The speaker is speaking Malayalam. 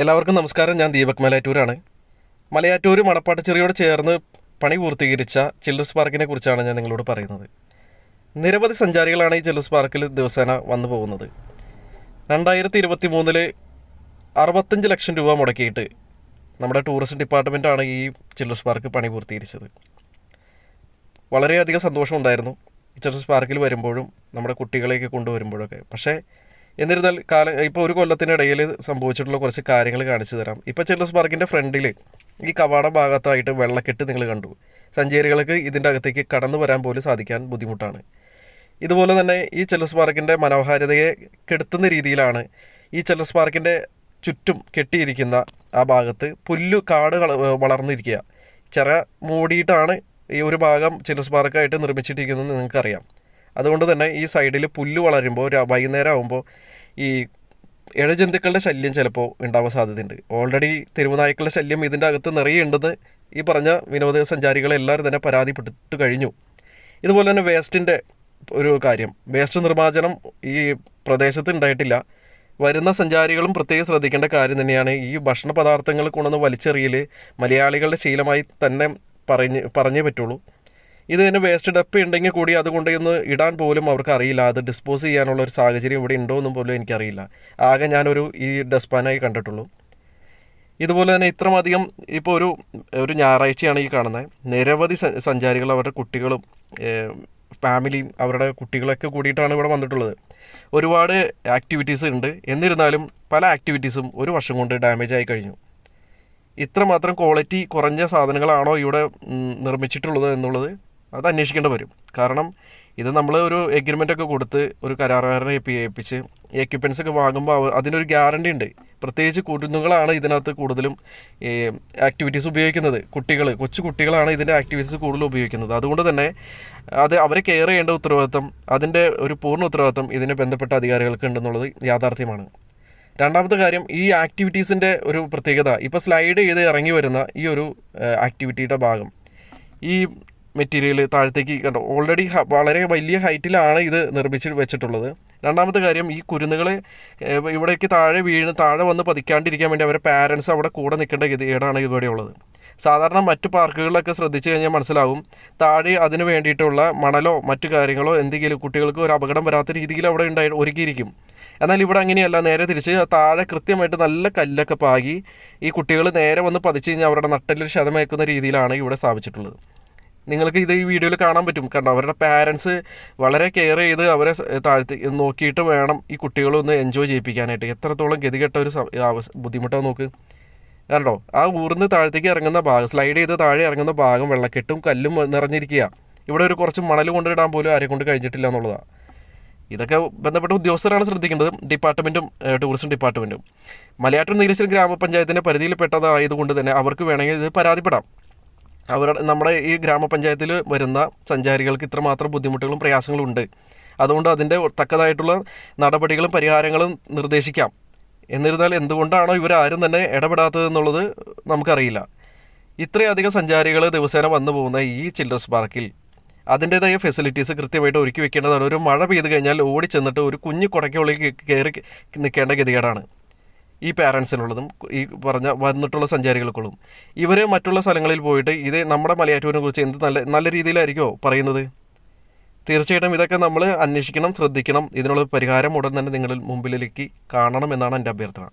എല്ലാവർക്കും നമസ്കാരം. ഞാൻ ദീപക് മലയാറ്റൂരാണ്. മലയാറ്റൂർ മണപ്പാട്ടുചെറിയോട് ചേർന്ന് പണി പൂർത്തീകരിച്ച ചിൽഡ്രൻസ് പാർക്കിനെ കുറിച്ചാണ് ഞാൻ നിങ്ങളോട് പറയുന്നത്. നിരവധി സഞ്ചാരികളാണ് ഈ ചിൽഡ്രൻസ് പാർക്കിൽ ദിവസേന വന്നു പോകുന്നത്. രണ്ടായിരത്തി ഇരുപത്തി മൂന്നിൽ അറുപത്തഞ്ച് ലക്ഷം രൂപ മുടക്കിയിട്ട് നമ്മുടെ ടൂറിസം ഡിപ്പാർട്ട്മെന്റാണ് ഈ ചിൽഡ്രൻസ് പാർക്ക് പണി പൂർത്തീകരിച്ചത്. വളരെയധികം സന്തോഷമുണ്ടായിരുന്നു ഈ ചിൽഡ്രൻസ് പാർക്കിൽ വരുമ്പോഴും നമ്മുടെ കുട്ടികളെയൊക്കെ കൊണ്ടുവരുമ്പോഴൊക്കെ. പക്ഷേ എന്നിരുന്നാൽ കാല ഇപ്പോൾ ഒരു കൊല്ലത്തിനിടയിൽ സംഭവിച്ചിട്ടുള്ള കുറച്ച് കാര്യങ്ങൾ കാണിച്ചു തരാം. ഇപ്പോൾ ചിൽഡ്രൻസ് പാർക്കിന്റെ ഫ്രണ്ടിൽ ഈ കവാട ഭാഗത്തായിട്ട് വെള്ളക്കെട്ട് നിങ്ങൾ കണ്ടു. സഞ്ചാരികൾക്ക് ഇതിന്റെ അകത്തേക്ക് കടന്നു വരാൻ പോലും സാധിക്കാൻ ബുദ്ധിമുട്ടാണ്. ഇതുപോലെ തന്നെ ഈ ചിൽഡ്രൻസ് പാർക്കിന്റെ മനോഹാരിതയെ കെടുത്തുന്ന രീതിയിലാണ് ഈ ചിൽഡ്രൻസ് പാർക്കിന്റെ ചുറ്റും കെട്ടിയിരിക്കുന്ന ആ ഭാഗത്ത് പുല്ലു കാട് വളർന്നിരിക്കുക. ചിറ മൂടിയിട്ടാണ് ഈ ഒരു ഭാഗം ചിൽഡ്രൻസ് പാർക്കായിട്ട് നിർമ്മിച്ചിട്ടിരിക്കുന്നത് നിങ്ങൾക്കറിയാം. അതുകൊണ്ട് തന്നെ ഈ സൈഡിൽ പുല്ല് വളരുമ്പോൾ വൈകുന്നേരം ആകുമ്പോൾ ഈ ഇഴജന്തുക്കളുടെ ശല്യം ചിലപ്പോൾ ഉണ്ടാവാൻ സാധ്യതയുണ്ട്. ഓൾറെഡി തെരുവുനായ്ക്കളുടെ ശല്യം ഇതിന്റെ അകത്ത് നിറയുണ്ടെന്ന് ഈ പറഞ്ഞ വിനോദസഞ്ചാരികളെല്ലാവരും തന്നെ പരാതിപ്പെട്ടിട്ട് കഴിഞ്ഞു. ഇതുപോലെ തന്നെ വേസ്റ്റിന്റെ ഒരു കാര്യം. വേസ്റ്റ് നിർമ്മാർജനം ഈ പ്രദേശത്ത് ഉണ്ടായിട്ടില്ല. വരുന്ന സഞ്ചാരികളും പ്രത്യേകം ശ്രദ്ധിക്കേണ്ട കാര്യം തന്നെയാണ് ഈ ഭക്ഷണ പദാർത്ഥങ്ങൾ കൊണ്ടുവന്ന് വലിച്ചെറിയൽ മലയാളികളുടെ ശീലമായി തന്നെ പറഞ്ഞ് പറഞ്ഞേ പറ്റുള്ളൂ. ഇത് തന്നെ വേസ്റ്റ് ഡപ്പ് ഉണ്ടെങ്കിൽ കൂടി അതുകൊണ്ട് ഇന്ന് ഇടാൻ പോലും അവർക്ക് അറിയില്ല. അത് ഡിസ്പോസ് ചെയ്യാനുള്ള ഒരു സാഹചര്യം ഇവിടെ ഉണ്ടോ എന്നും പോലും എനിക്കറിയില്ല. ആകെ ഞാനൊരു ഈ ഡസ്റ്റ്ബാനായി കണ്ടിട്ടുള്ളൂ. ഇതുപോലെ തന്നെ ഇത്രമധികം ഇപ്പോൾ ഒരു ഒരു ഞായറാഴ്ചയാണ് ഈ കാണുന്നത്. നിരവധി സഞ്ചാരികൾ അവരുടെ കുട്ടികളും ഫാമിലിയും അവരുടെ കുട്ടികളൊക്കെ കൂടിയിട്ടാണ് ഇവിടെ വന്നിട്ടുള്ളത്. ഒരുപാട് ആക്ടിവിറ്റീസ് ഉണ്ട്. എന്നിരുന്നാലും പല ആക്ടിവിറ്റീസും ഒരു വർഷം കൊണ്ട് ഡാമേജ് ആയി കഴിഞ്ഞു. ഇത്രമാത്രം ക്വാളിറ്റി കുറഞ്ഞ സാധനങ്ങളാണോ ഇവിടെ നിർമ്മിച്ചിട്ടുള്ളത് എന്നുള്ളത് അത് അന്വേഷിക്കേണ്ടി വരും. കാരണം ഇത് നമ്മൾ ഒരു എഗ്രിമെന്റ് ഒക്കെ കൊടുത്ത് ഒരു കരാറുകാരനെ ഏൽപ്പി- ഏൽപ്പിച്ച് എക്യുപ്മെൻസ് ഒക്കെ വാങ്ങുമ്പോൾ അതിനൊരു ഗ്യാരണ്ടി ഉണ്ട്. പ്രത്യേകിച്ച് കുരുന്നുകളാണ് ഇതിനകത്ത് കൂടുതലും ഈ ആക്ടിവിറ്റീസ് ഉപയോഗിക്കുന്നത്. കുട്ടികൾ കൊച്ചു കുട്ടികളാണ് ഇതിന്റെ ആക്ടിവിറ്റീസ് കൂടുതൽ ഉപയോഗിക്കുന്നത്. അതുകൊണ്ട് തന്നെ അത് അവരെ കെയർ ചെയ്യേണ്ട ഉത്തരവാദിത്തം അതിന്റെ ഒരു പൂർണ ഉത്തരവാദിത്തം ഇതിനെ ബന്ധപ്പെട്ട അധികാരികൾക്ക് ഉണ്ടെന്നുള്ളത് യാഥാർത്ഥ്യമാണ്. രണ്ടാമത്തെ കാര്യം ഈ ആക്ടിവിറ്റീസിന്റെ ഒരു പ്രത്യേകത. ഇപ്പോൾ സ്ലൈഡ് ചെയ്ത് ഇറങ്ങി വരുന്ന ഈ ഒരു ആക്ടിവിറ്റിയുടെ ഭാഗം. ഈ മെറ്റീരിയൽ താഴത്തേക്ക് കണ്ടോ? ഓൾറെഡി വളരെ വലിയ ഹൈറ്റിലാണ് ഇത് നിർമ്മിച്ച് വെച്ചിട്ടുള്ളത്. രണ്ടാമത്തെ കാര്യം ഈ കുരുന്നുകളെ ഇവിടേക്ക് താഴെ വീണ് താഴെ വന്ന് പതിക്കാണ്ടിരിക്കാൻ വേണ്ടി അവരുടെ പാരൻസ് അവിടെ കൂടെ നിൽക്കേണ്ട ഗതികേടാണ് ഇവിടെ ഉള്ളത്. സാധാരണ മറ്റു പാർക്കുകളിലൊക്കെ ശ്രദ്ധിച്ചു കഴിഞ്ഞാൽ മനസ്സിലാവും താഴെ അതിന് വേണ്ടിയിട്ടുള്ള മണലോ മറ്റു കാര്യങ്ങളോ എന്തെങ്കിലും കുട്ടികൾക്ക് ഒരു അപകടം വരാത്ത രീതിയിൽ അവിടെ ഉണ്ടായി ഒരുക്കിയിരിക്കും. എന്നാൽ ഇവിടെ അങ്ങനെയല്ല നേരെ തിരിച്ച് താഴെ കൃത്യമായിട്ട് നല്ല കല്ലൊക്കെ പാകി ഈ കുട്ടികൾ നേരെ വന്ന് പതിച്ചു കഴിഞ്ഞാൽ അവരുടെ നട്ടലിൽ ക്ഷതമേക്കുന്ന രീതിയിലാണ് ഇവിടെ സ്ഥാപിച്ചിട്ടുള്ളത്. നിങ്ങൾക്ക് ഇത് ഈ വീഡിയോയിൽ കാണാൻ പറ്റും. കാരണം അവരുടെ പാരൻസ് വളരെ കെയർ ചെയ്ത് അവരെ താഴ്ത്തി നോക്കിയിട്ട് വേണം ഈ കുട്ടികളൊന്ന് എൻജോയ് ചെയ്യിപ്പിക്കാനായിട്ട്. എത്രത്തോളം ഗതികെട്ട ഒരു ബുദ്ധിമുട്ടാണ് നോക്ക്. കണ്ടോ? ആ ഊർന്ന് താഴത്തേക്ക് ഇറങ്ങുന്ന ഭാഗം സ്ലൈഡ് ചെയ്ത് താഴെ ഇറങ്ങുന്ന ഭാഗം വെള്ളക്കെട്ടും കല്ലും നിറഞ്ഞിരിക്കുക. ഇവിടെ ഒരു കുറച്ച് മണൽ കൊണ്ടിടാൻ പോലും ആരെ കൊണ്ട് കഴിഞ്ഞിട്ടില്ല എന്നുള്ളതാണ് ഇതൊക്കെ ബന്ധപ്പെട്ട ഉദ്യോഗസ്ഥരാണ് ശ്രദ്ധിക്കേണ്ടത്. ഡിപ്പാർട്ട്മെന്റും ടൂറിസം ഡിപ്പാർട്ട്മെന്റും മലയാറ്റൂർ നീലേശ്വരം ഗ്രാമപഞ്ചായത്തിന്റെ പരിധിയിൽപ്പെട്ടതായതുകൊണ്ട് തന്നെ അവർക്ക് വേണമെങ്കിൽ ഇത് പരാതിപ്പെടാം. അവരുടെ നമ്മുടെ ഈ ഗ്രാമപഞ്ചായത്തിൽ വരുന്ന സഞ്ചാരികൾക്ക് ഇത്രമാത്രം ബുദ്ധിമുട്ടുകളും പ്രയാസങ്ങളും ഉണ്ട്. അതുകൊണ്ട് അതിന്റെ തക്കതായിട്ടുള്ള നടപടികളും പരിഹാരങ്ങളും നിർദ്ദേശിക്കാം. എന്നിരുന്നാൽ എന്തുകൊണ്ടാണോ ഇവരാരും തന്നെ ഇടപെടാത്തതെന്നുള്ളത് നമുക്കറിയില്ല. ഇത്രയധികം സഞ്ചാരികൾ ദിവസേന വന്നു പോകുന്ന ഈ ചിൽഡ്രൻസ് പാർക്കിൽ അതിന്റേതായ ഫെസിലിറ്റീസ് കൃത്യമായിട്ട് ഒരുക്കി വെക്കേണ്ടതാണ്. ഒരു മഴ പെയ്ത് കഴിഞ്ഞാൽ ഓടി ചെന്നിട്ട് ഒരു കുഞ്ഞു കുടയ്ക്കുള്ളിൽ കയറി നിൽക്കേണ്ട ഗതികേടാണ്. ഈ പാരൻസിനുള്ളതും ഈ പറഞ്ഞ വന്നിട്ടുള്ള സഞ്ചാരികൾക്കുള്ളതും. ഇവർ മറ്റുള്ള സ്ഥലങ്ങളിൽ പോയിട്ട് ഇത് നമ്മുടെ മലയാറ്റൂരിനെ കുറിച്ച് എന്ത് നല്ല നല്ല രീതിയിലായിരിക്കുമോ പറയുന്നത്? തീർച്ചയായിട്ടും ഇതൊക്കെ നമ്മൾ അന്വേഷിക്കണം ശ്രദ്ധിക്കണം. ഇതിനുള്ള പരിഹാരം ഉടൻ തന്നെ നിങ്ങളിൽ മുമ്പിലേക്ക് കാണണം എന്നാണ് എന്റെ അഭ്യർത്ഥന.